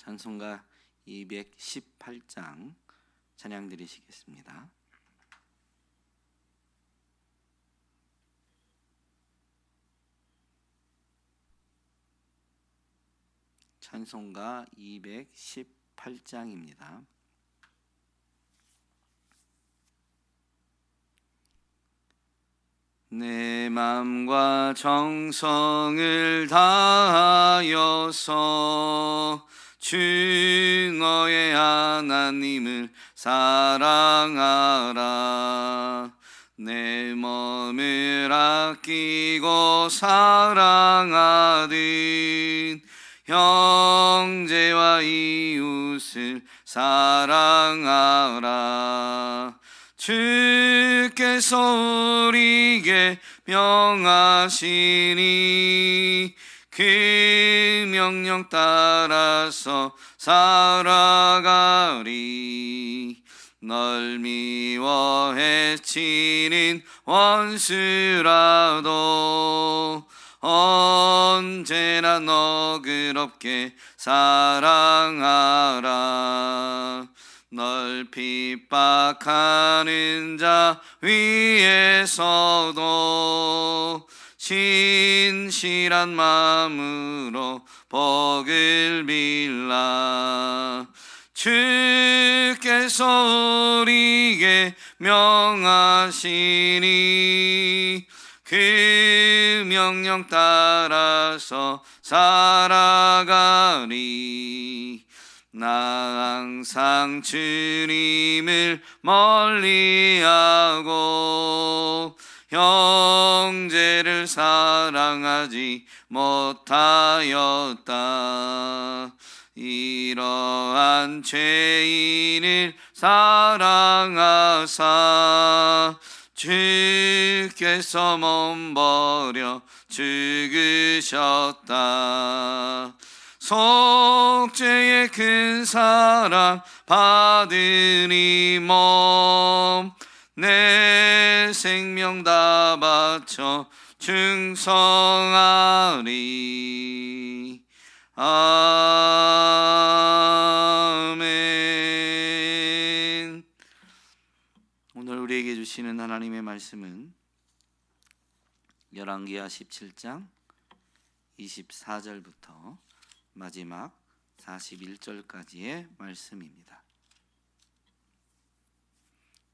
찬송가 218장 찬양 드리시겠습니다. 찬송가 218장입니다. 내 맘과 정성을 다하여서 주 너의 하나님을 사랑하라. 내 몸을 아끼고 사랑하듯 형제와 이웃을 사랑하라. 주께서 우리에게 명하시니 그 명령 따라서 살아가리. 널 미워 해치는 원수라도 언제나 너그럽게 사랑하라. 널 핍박하는 자 위에서도 신실한 마음으로 복을 빌라. 주께서 우리에게 명하시니 그 명령 따라서 살아가리. 나 항상 주님을 멀리하고 형제를 사랑하지 못하였다. 이러한 죄인을 사랑하사 주께서 몸버려 죽으셨다. 속죄의 큰 사랑 받으니 몸 내 생명 다 바쳐 충성하리 아멘 오늘 우리에게 주시는 하나님의 말씀은 열왕기하 17장 24절부터 마지막 41절까지의 말씀입니다.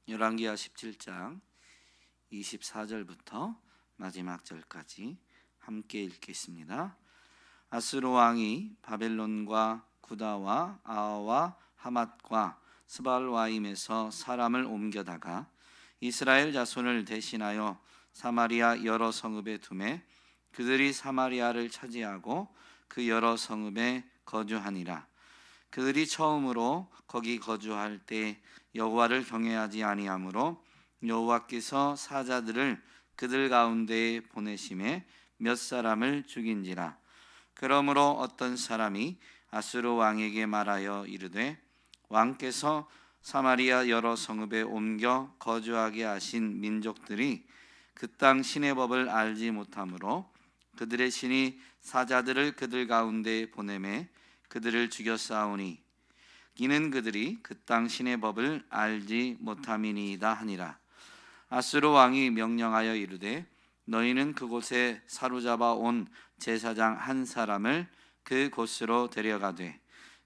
열왕기하 17장 24절부터 마지막 절까지 함께 읽겠습니다. 아스로 왕이 바벨론과 구다와 아와 하맛과 스발와임에서 사람을 옮겨다가 이스라엘 자손을 대신하여 사마리아 여러 성읍에 두매 그들이 사마리아를 차지하고 그 여러 성읍에 거주하니라. 그들이 처음으로 거기 거주할 때 여호와를 경외하지 아니하므로 여호와께서 사자들을 그들 가운데에 보내심에 몇 사람을 죽인지라. 그러므로 어떤 사람이 아수르 왕에게 말하여 이르되 왕께서 사마리아 여러 성읍에 옮겨 거주하게 하신 민족들이 그 땅 신의 법을 알지 못하므로 그들의 신이 사자들을 그들 가운데 보내매 그들을 싸우니 이는 그들이 그 땅 신의 법을 알지 못함이니이다 하니라. 아수르 왕이 명령하여 이르되 너희는 그곳에 사로잡아 온 제사장 한 사람을 그 곳으로 데려가되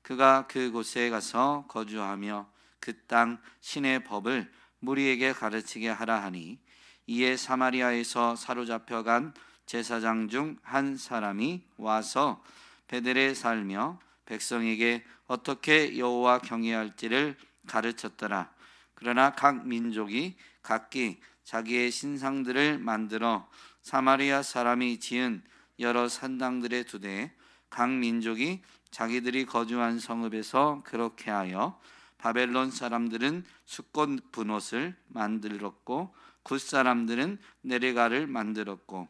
그가 그곳에 가서 거주하며 그 땅 신의 법을 무리에게 가르치게 하라 하니 이에 사마리아에서 사로잡혀 간 제사장 중 한 사람이 와서 베델에 살며 백성에게 어떻게 여호와 경외할지를 가르쳤더라. 그러나 각 민족이 각기 자기의 신상들을 만들어 사마리아 사람이 지은 여러 산당들에 두되 각 민족이 자기들이 거주한 성읍에서 그렇게 하여 바벨론 사람들은 수꽃 분옷을 만들었고 굿 사람들은 네레가를 만들었고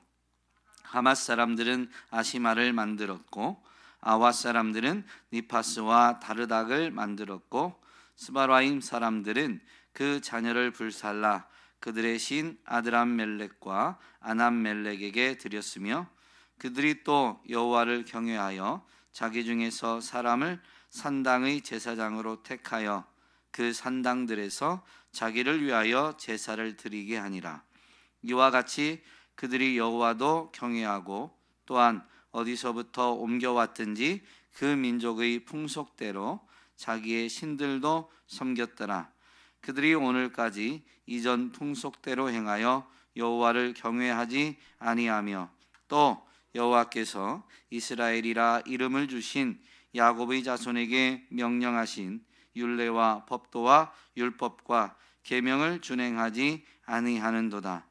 하맛 사람들은 아시마를 만들었고 아와 사람들은 니파스와 다르닥을 만들었고 스바라임 사람들은 그 자녀를 불살라 그들의 신 아드람멜렉과 아남멜렉에게 드렸으며 그들이 또 여호와를 경외하여 자기 중에서 사람을 산당의 제사장으로 택하여 그 산당들에서 자기를 위하여 제사를 드리게 하니라. 이와 같이 그들이 여호와도 경외하고 또한 어디서부터 옮겨왔든지 그 민족의 풍속대로 자기의 신들도 섬겼더라 그들이 오늘까지 이전 풍속대로 행하여 여호와를 경외하지 아니하며 또 여호와께서 이스라엘이라 이름을 주신 야곱의 자손에게 명령하신 율례와 법도와 율법과 계명을 준행하지 아니하는도다.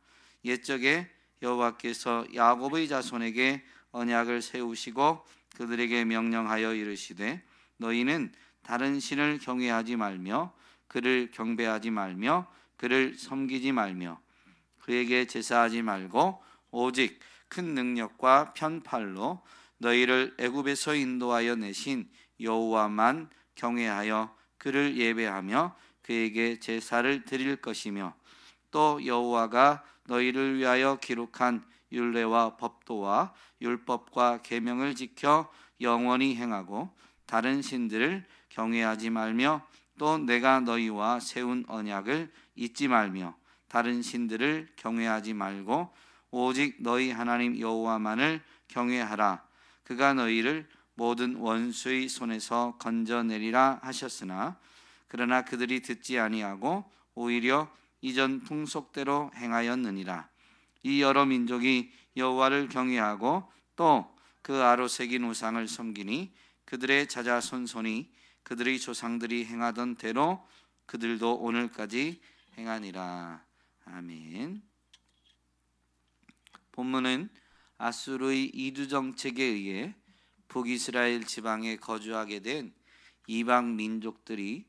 옛적에 여호와께서 야곱의 자손에게 언약을 세우시고 그들에게 명령하여 이르시되 너희는 다른 신을 경외하지 말며 그를 경배하지 말며 그를 섬기지 말며 그에게 제사하지 말고 오직 큰 능력과 편팔로 너희를 애굽에서 인도하여 내신 여호와만 경외하여 그를 예배하며 그에게 제사를 드릴 것이며 또 여호와가 너희를 위하여 기록한 율례와 법도와 율법과 계명을 지켜 영원히 행하고 다른 신들을 경외하지 말며 또 내가 너희와 세운 언약을 잊지 말며 다른 신들을 경외하지 말고 오직 너희 하나님 여호와만을 경외하라. 그가 너희를 모든 원수의 손에서 건져내리라 하셨으나 그러나 그들이 듣지 아니하고 오히려 이전 풍속대로 행하였느니라 이 여러 민족이 여호와를 경외하고 또 그 아로 새긴 우상을 섬기니 그들의 자자 손손이 그들의 조상들이 행하던 대로 그들도 오늘까지 행하니라 아멘. 본문은 아수르의 이두 정책에 의해 북이스라엘 지방에 거주하게 된 이방 민족들이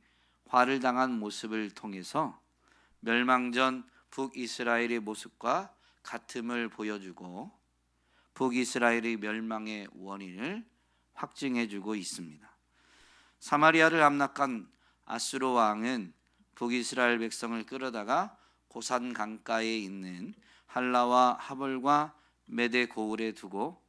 화를 당한 모습을 통해서 멸망 전 북이스라엘의 모습과 같음을 보여주고 북이스라엘의 멸망의 원인을 확증해주고 있습니다. 사마리아를 함락한 아수르 왕은 북이스라엘 백성을 끌어다가 고산 강가에 있는 할라와 하볼과 메데 고울에 두고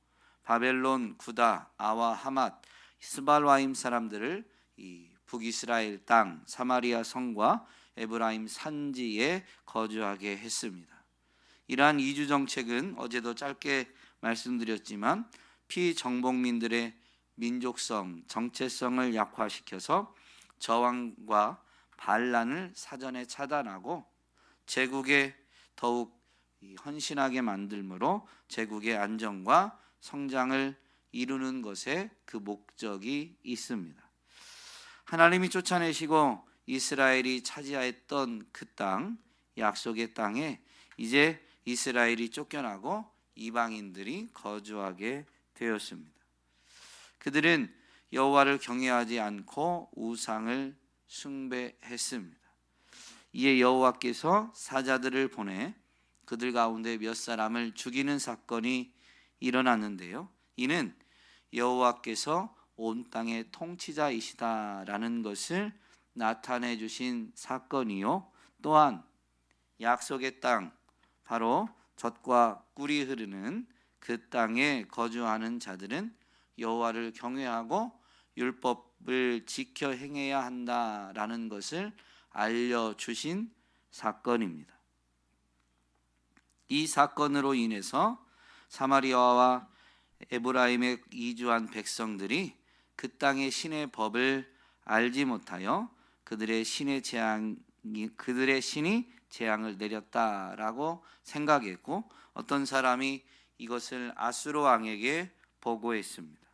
바벨론, 구다, 아와 하맛, 스발와임 사람들을 이 북이스라엘 땅 사마리아 성과 에브라임 산지에 거주하게 했습니다. 이러한 이주 정책은 어제도 짧게 말씀드렸지만 피정복민들의 민족성, 정체성을 약화시켜서 저항과 반란을 사전에 차단하고 제국에 더욱 헌신하게 만들므로 제국의 안정과 성장을 이루는 것에 그 목적이 있습니다. 하나님이 쫓아내시고 이스라엘이 차지하였던 그 땅, 약속의 땅에 이제 이스라엘이 쫓겨나고 이방인들이 거주하게 되었습니다. 그들은 여호와를 경외하지 않고 우상을 숭배했습니다. 이에 여호와께서 사자들을 보내 그들 가운데 몇 사람을 죽이는 사건이 일어났는데요. 이는 여호와께서 온 땅의 통치자이시다라는 것을 나타내 주신 사건이요. 또한 약속의 땅 바로 젖과 꿀이 흐르는 그 땅에 거주하는 자들은 여호와를 경외하고 율법을 지켜 행해야 한다라는 것을 알려 주신 사건입니다. 이 사건으로 인해서 사마리아와 에브라임에 이주한 백성들이 그 땅의 신의 법을 알지 못하여 그들의 신의 재앙이 그들의 신이 재앙을 내렸다라고 생각했고 어떤 사람이 이것을 아수르 왕에게 보고했습니다.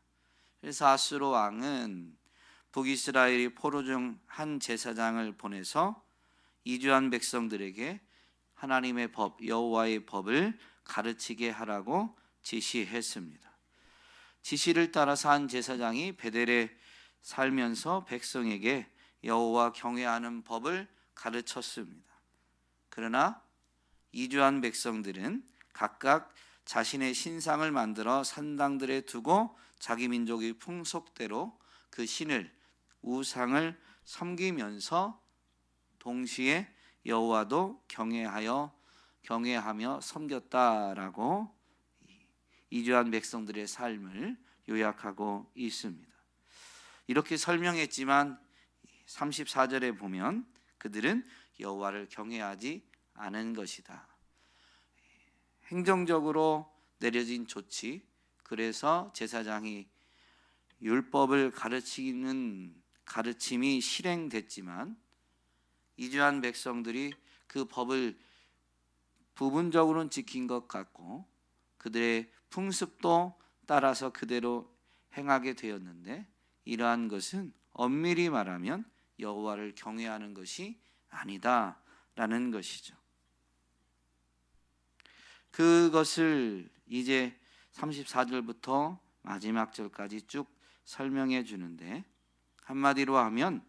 그래서 아수르 왕은 북이스라엘이 포로 중 한 제사장을 보내서 이주한 백성들에게 하나님의 법 여호와의 법을 가르치게 하라고 지시했습니다. 지시를 따라서 한 제사장이 베델에 살면서 백성에게 여호와 경외하는 법을 가르쳤습니다. 그러나 이주한 백성들은 각각 자신의 신상을 만들어 산당들에 두고 자기 민족의 풍속대로 그 신을 우상을 섬기면서 동시에 여호와도 경외하여 경외하며 섬겼다라고 이주한 백성들의 삶을 요약하고 있습니다. 이렇게 설명했지만 34절에 보면 그들은 여호와를 경외하지 않은 것이다. 행정적으로 내려진 조치 그래서 제사장이 율법을 가르치는 가르침이 실행됐지만 이주한 백성들이 그 법을 부분적으로는 지킨 것 같고 그들의 풍습도 따라서 그대로 행하게 되었는데 이러한 것은 엄밀히 말하면 여호와를 경외하는 것이 아니다라는 것이죠. 그것을 이제 34절부터 마지막 절까지 쭉 설명해 주는데 한마디로 하면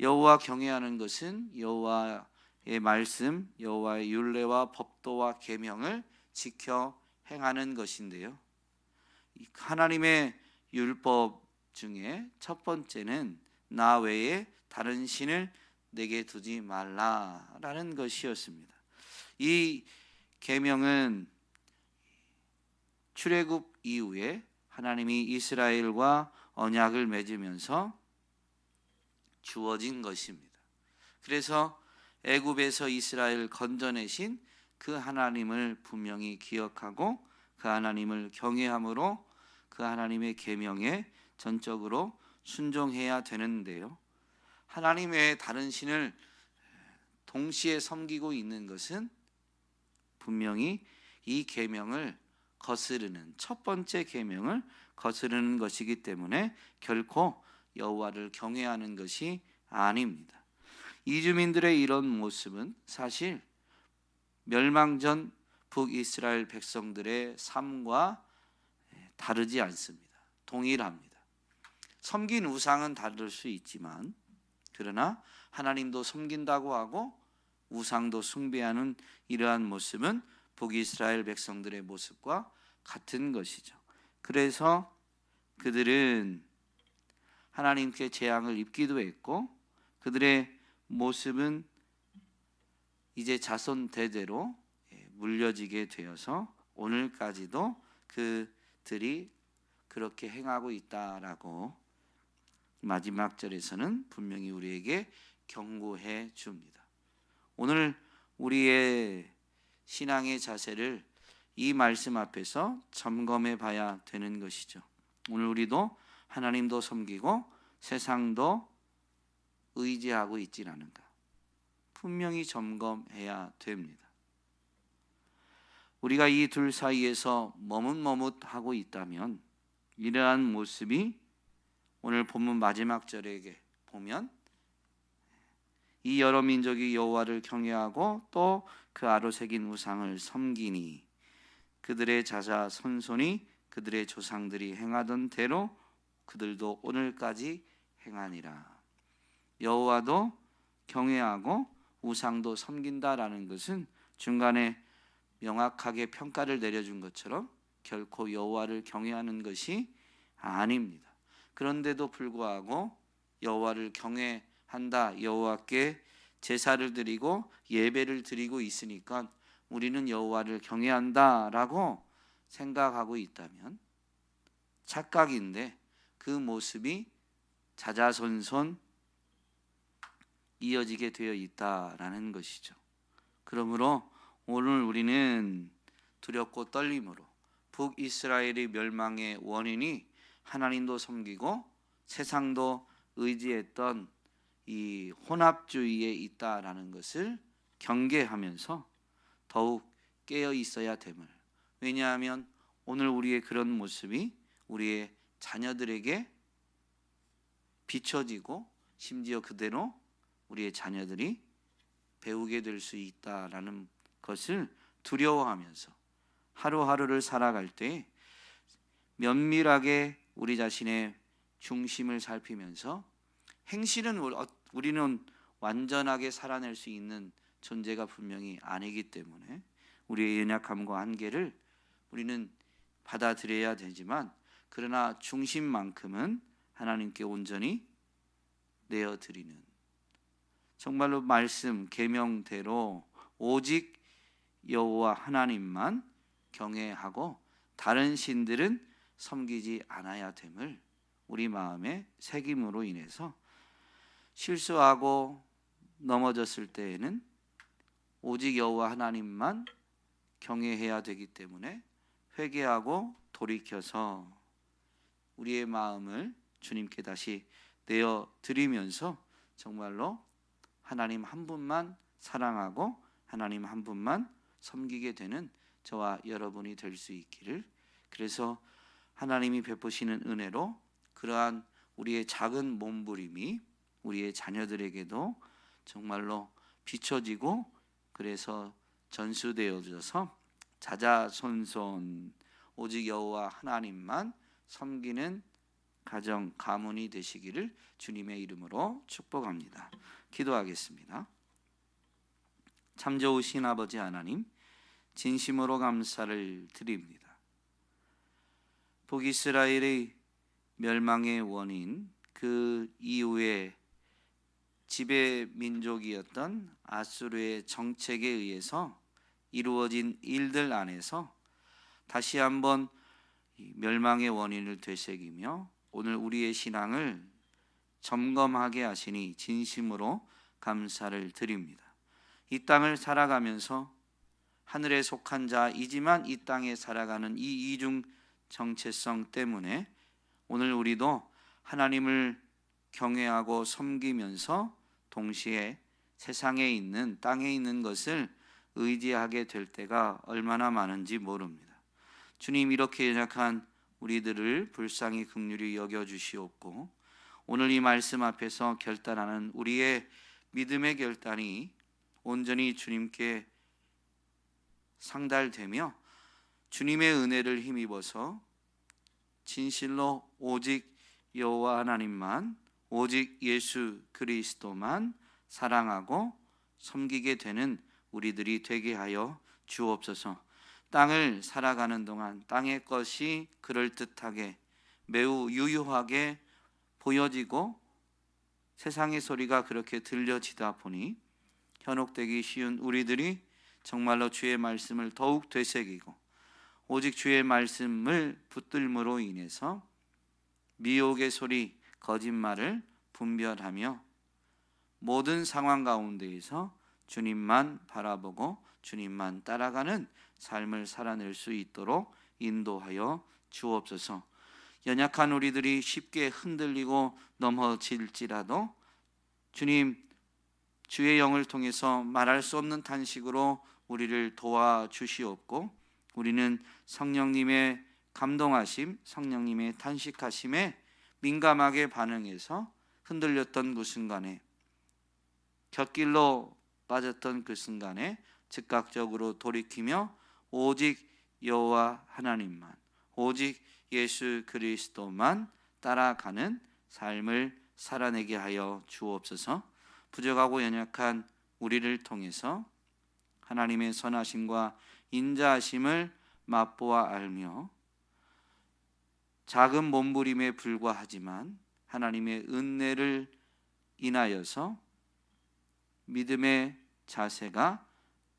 여호와 경외하는 것은 여호와의 말씀, 여호와의 율례와 법도와 계명을 지켜 행하는 것인데요. 하나님의 율법 중에 첫 번째는 나 외에 다른 신을 내게 두지 말라라는 것이었습니다. 이 계명은 출애굽 이후에 하나님이 이스라엘과 언약을 맺으면서 주어진 것입니다. 그래서 애굽에서 이스라엘 건져내신 그 하나님을 분명히 기억하고 그 하나님을 경외함으로 그 하나님의 계명에 전적으로 순종해야 되는데요. 하나님 외에 다른 신을 동시에 섬기고 있는 것은 분명히 이 계명을 거스르는 첫 번째 계명을 거스르는 것이기 때문에 결코 여호와를 경외하는 것이 아닙니다. 이주민들의 이런 모습은 사실 멸망 전 북이스라엘 백성들의 삶과 다르지 않습니다. 동일합니다. 섬긴 우상은 다를 수 있지만 그러나 하나님도 섬긴다고 하고 우상도 숭배하는 이러한 모습은 북이스라엘 백성들의 모습과 같은 것이죠. 그래서 그들은 하나님께 재앙을 입기도 했고 그들의 모습은 이제 자손 대대로 물려지게 되어서 오늘까지도 그들이 그렇게 행하고 있다라고 마지막 절에서는 분명히 우리에게 경고해 줍니다. 오늘 우리의 신앙의 자세를 이 말씀 앞에서 점검해 봐야 되는 것이죠. 오늘 우리도 하나님도 섬기고 세상도 의지하고 있진 않은가? 분명히 점검해야 됩니다. 우리가 이 둘 사이에서 머뭇머뭇하고 있다면 이러한 모습이 오늘 본문 마지막 절에 보면 이 여러 민족이 여호와를 경외하고 또 그 아로 새긴 우상을 섬기니 그들의 자자 선손이 그들의 조상들이 행하던 대로 그들도 오늘까지 행하니라. 여호와도 경외하고 우상도 섬긴다라는 것은 중간에 명확하게 평가를 내려준 것처럼 결코 여호와를 경외하는 것이 아닙니다. 그런데도 불구하고 여호와를 경외한다. 여호와께 제사를 드리고 예배를 드리고 있으니까 우리는 여호와를 경외한다라고 생각하고 있다면 착각인데 그 모습이 자자손손 이어지게 되어 있다라는 것이죠. 그러므로 오늘 우리는 두렵고 떨림으로 북이스라엘의 멸망의 원인이 하나님도 섬기고 세상도 의지했던 이 혼합주의에 있다라는 것을 경계하면서 더욱 깨어 있어야 됨을. 왜냐하면 오늘 우리의 그런 모습이 우리의 자녀들에게 비춰지고 심지어 그대로 우리의 자녀들이 배우게 될 수 있다라는 것을 두려워하면서 하루하루를 살아갈 때 면밀하게 우리 자신의 중심을 살피면서 행실은 어, 우리는 완전하게 살아낼 수 있는 존재가 분명히 아니기 때문에 우리의 연약함과 한계를 우리는 받아들여야 되지만 그러나 중심만큼은 하나님께 온전히 내어 드리는 정말로 말씀 계명대로 오직 여호와 하나님만 경외하고 다른 신들은 섬기지 않아야 됨을 우리 마음의 새김으로 인해서 실수하고 넘어졌을 때에는 오직 여호와 하나님만 경외해야 되기 때문에 회개하고 돌이켜서 우리의 마음을 주님께 다시 내어 드리면서 정말로 하나님 한 분만 사랑하고 하나님 한 분만 섬기게 되는 저와 여러분이 될 수 있기를 그래서 하나님이 베푸시는 은혜로 그러한 우리의 작은 몸부림이 우리의 자녀들에게도 정말로 비춰지고 그래서 전수되어져서 자자손손 오직 여호와 하나님만 섬기는 가정 가문이 되시기를 주님의 이름으로 축복합니다. 기도하겠습니다. 참 좋으신 아버지 하나님 진심으로 감사를 드립니다. 북이스라엘의 멸망의 원인 그 이후에 지배 민족이었던 아수르의 정책에 의해서 이루어진 일들 안에서 다시 한번 멸망의 원인을 되새기며 오늘 우리의 신앙을 점검하게 하시니 진심으로 감사를 드립니다. 이 땅을 살아가면서 하늘에 속한 자이지만 이 땅에 살아가는 이 이중 정체성 때문에 오늘 우리도 하나님을 경외하고 섬기면서 동시에 세상에 있는 땅에 있는 것을 의지하게 될 때가 얼마나 많은지 모릅니다. 주님 이렇게 연약한 우리들을 불쌍히 긍휼히 여겨 주시옵고 오늘 이 말씀 앞에서 결단하는 우리의 믿음의 결단이 온전히 주님께 상달되며 주님의 은혜를 힘입어서 진실로 오직 여호와 하나님만 오직 예수 그리스도만 사랑하고 섬기게 되는 우리들이 되게 하여 주옵소서. 땅을 살아가는 동안 땅의 것이 그럴듯하게 매우 유효하게 보여지고 세상의 소리가 그렇게 들려지다 보니 현혹되기 쉬운 우리들이 정말로 주의 말씀을 더욱 되새기고 오직 주의 말씀을 붙들므로 인해서 미혹의 소리, 거짓말을 분별하며 모든 상황 가운데에서 주님만 바라보고 주님만 따라가는 삶을 살아낼 수 있도록 인도하여 주옵소서. 연약한 우리들이 쉽게 흔들리고 넘어질지라도 주님 주의 영을 통해서 말할 수 없는 탄식으로 우리를 도와주시옵고 우리는 성령님의 감동하심, 성령님의 탄식하심에 민감하게 반응해서 흔들렸던 그 순간에 곁길로 빠졌던 그 순간에 즉각적으로 돌이키며 오직 여호와 하나님만 오직 예수 그리스도만 따라가는 삶을 살아내게 하여 주옵소서. 부족하고 연약한 우리를 통해서 하나님의 선하심과 인자하심을 맛보아 알며 작은 몸부림에 불과하지만 하나님의 은혜를 인하여서 믿음의 자세가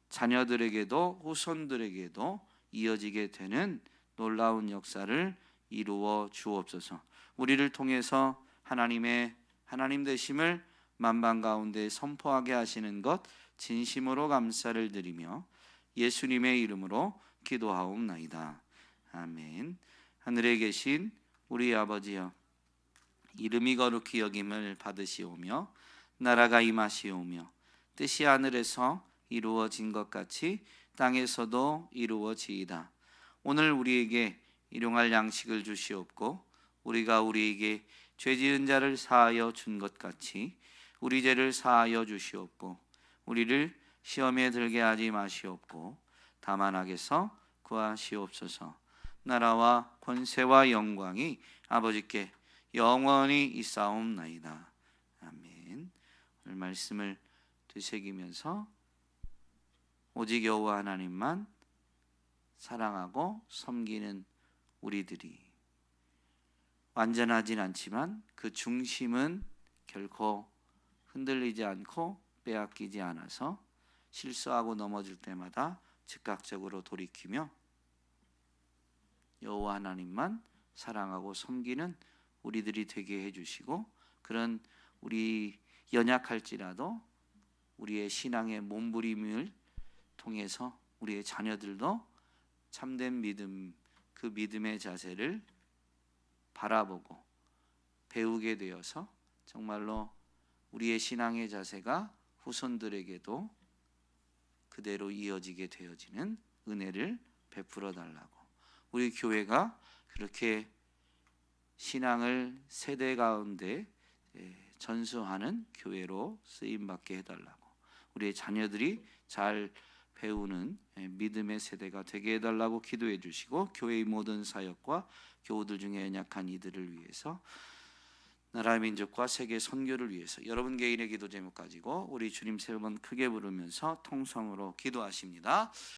자녀들에게도 후손들에게도 이어지게 되는 놀라운 역사를 이루어 주옵소서. 우리를 통해서 하나님의 하나님 되심을 만방 가운데 선포하게 하시는 것 진심으로 감사를 드리며 예수님의 이름으로 기도하옵나이다. 아멘. 하늘에 계신 우리 아버지여 이름이 거룩히 여김을 받으시오며 나라가 임하시오며 뜻이 하늘에서 이루어진 것 같이 땅에서도 이루어지이다. 오늘 우리에게 일용할 양식을 주시옵고 우리가 우리에게 죄 지은 자를 사하여 준 것 같이 우리 죄를 사하여 주시옵고 우리를 시험에 들게 하지 마시옵고 다만 악에서 구하시옵소서. 나라와 권세와 영광이 아버지께 영원히 있사옵나이다. 아멘. 오늘 말씀을 되새기면서 오직 여호와 하나님만 사랑하고 섬기는 우리들이 완전하진 않지만 그 중심은 결코 흔들리지 않고 빼앗기지 않아서 실수하고 넘어질 때마다 즉각적으로 돌이키며 여호와 하나님만 사랑하고 섬기는 우리들이 되게 해주시고 그런 우리 연약할지라도 우리의 신앙의 몸부림을 통해서 우리의 자녀들도 참된 믿음 그 믿음의 자세를 바라보고 배우게 되어서 정말로 우리의 신앙의 자세가 후손들에게도 그대로 이어지게 되어지는 은혜를 베풀어 달라고. 우리 교회가 그렇게 신앙을 세대 가운데 예, 전수하는 교회로 쓰임 받게 해달라고. 우리의 자녀들이 잘 배우는 예, 믿음의 세대가 되게 해달라고 기도해 주시고 교회의 모든 사역과 교우들 중에 연약한 이들을 위해서 나라 민족과 세계 선교를 위해서 여러분 개인의 기도 제목 가지고 우리 주님 세 번 크게 부르면서 통성으로 기도하십니다.